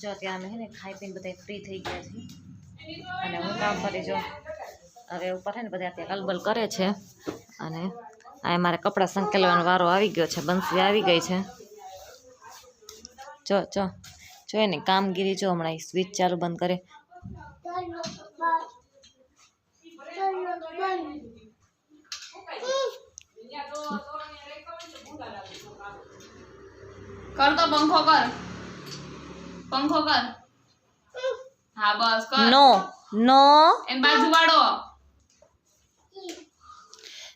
જો ત્યાં અમે ને ખાઈ પીને બધા ફ્રી થઈ ગયા છીએ. અને હું કામ કરી જો, હવે ઉપર છે ને બધા ત્યાં કલબલ કરે છે. અને આ મારે કપડાં સંકેલવાનો વારો આવી ગયો છે, બંસી આવી ગઈ છે. જો જો જો એની કામગીરી જો હમણાં સ્વિચ ચાલુ બંધ કરે. કર તો પંખો કર. પંખો કર. હા બસ કર. નો નો. એમ બાજુ વાળો.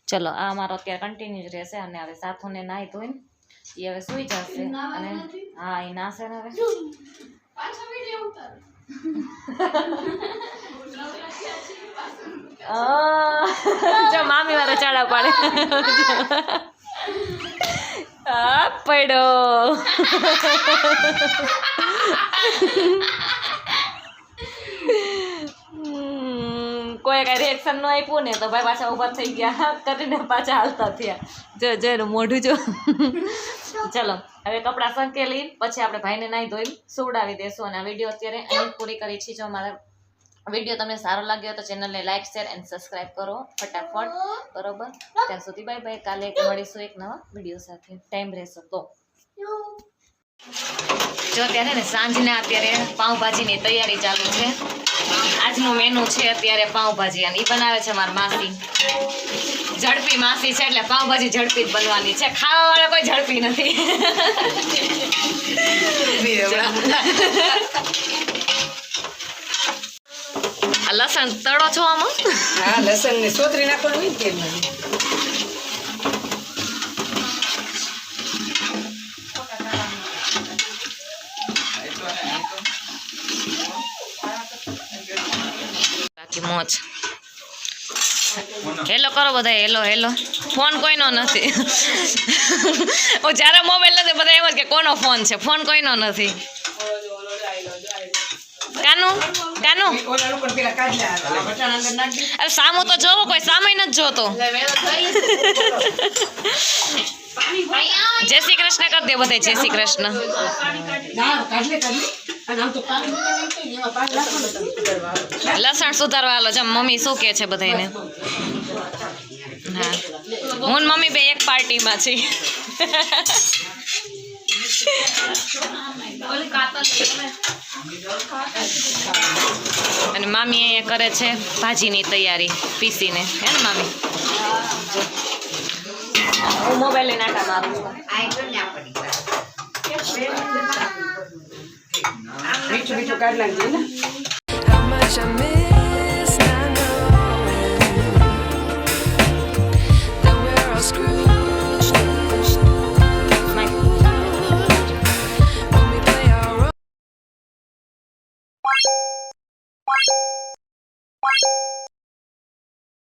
ચલો આ મારો અત્યારે કન્ટિન્યુ રહેશે અને હવે સાથોને નાહી ધોઈને એ હવે સુઈ જશે. અને હા એ નાશે ને હવે. પાછો વિડિયો ઉતાર. આ, જો મામી વાળો ચાડા પાડે. આ પડ્યો હમ, કોઈ કઈ રિએક્શન ન આપ્યું ને તો ભાઈ પાછા ઊભા થઈ ગયા. કરીને પાછા હાલતા થયા. જો જો એનું મોઢું જો. ચલો હવે કપડાં સંકેલી પછી આપણે ભાઈને નાહી ધોઈ સુવડાવી દેશું અને આ વીડિયો અત્યારે અહીં પૂરી કરી છે. જો મારા વીડિયો તમને સારો લાગ્યો તો ચેનલને લાઈક શેર એન્ડ સબસ્ક્રાઈબ કરો. ફટાફટ બરોબર? ત્યાં સુધી બાય બાય કાલે મળીશું એક નવા વીડિયો સાથે. ટાઈમ રહેશો તો. જો અત્યારે ને સાંજના અત્યારે પાઉંભાજીની તૈયારી ચાલુ છે. આજનું મેનુ છે અત્યારે પાઉંભાજી અને એ બનાવે છે મારી માસી. ઝડપી માસી છે એટલે પાઉંભાજી ઝડપી જ બનવાની છે. ખાવા વાળા કોઈ ઝડપી નથી. લસણ તળો છો આમાં? હા લસણ ને સોતરી નાખવાનું તેલમાં. બાકી મોજ. હેલો કરો બધા હેલો હેલો. ફોન કોઈનો નથી. હું જ્યારે મોબાઈલ નથી બધા એમ જ કે કોનો ફોન છે? ફોન કોઈનો નથી. કાનું? કાનું? ઓલા લોકો પેલા કાઢલા આ વટાણા અંદર નાખી દે. અરે સામો તો જોવો કોઈ સામે નથી જોતો. જય શ્રી કૃષ્ણ કર દે બધા જય શ્રી કૃષ્ણ. લસણ સુધારવા આલો જમ મમ્મી શું કે છે બધાને હા. હું મમ્મી બે એક પાર્ટીમાં છીએ. અને મામી અહીંયા કરે છે ભાજીની તૈયારી પીસીને. હે ને મામી? હું મોબાઈલ લઈને આટા મારું બીજું મીઠું કાઢી નાખજો ને?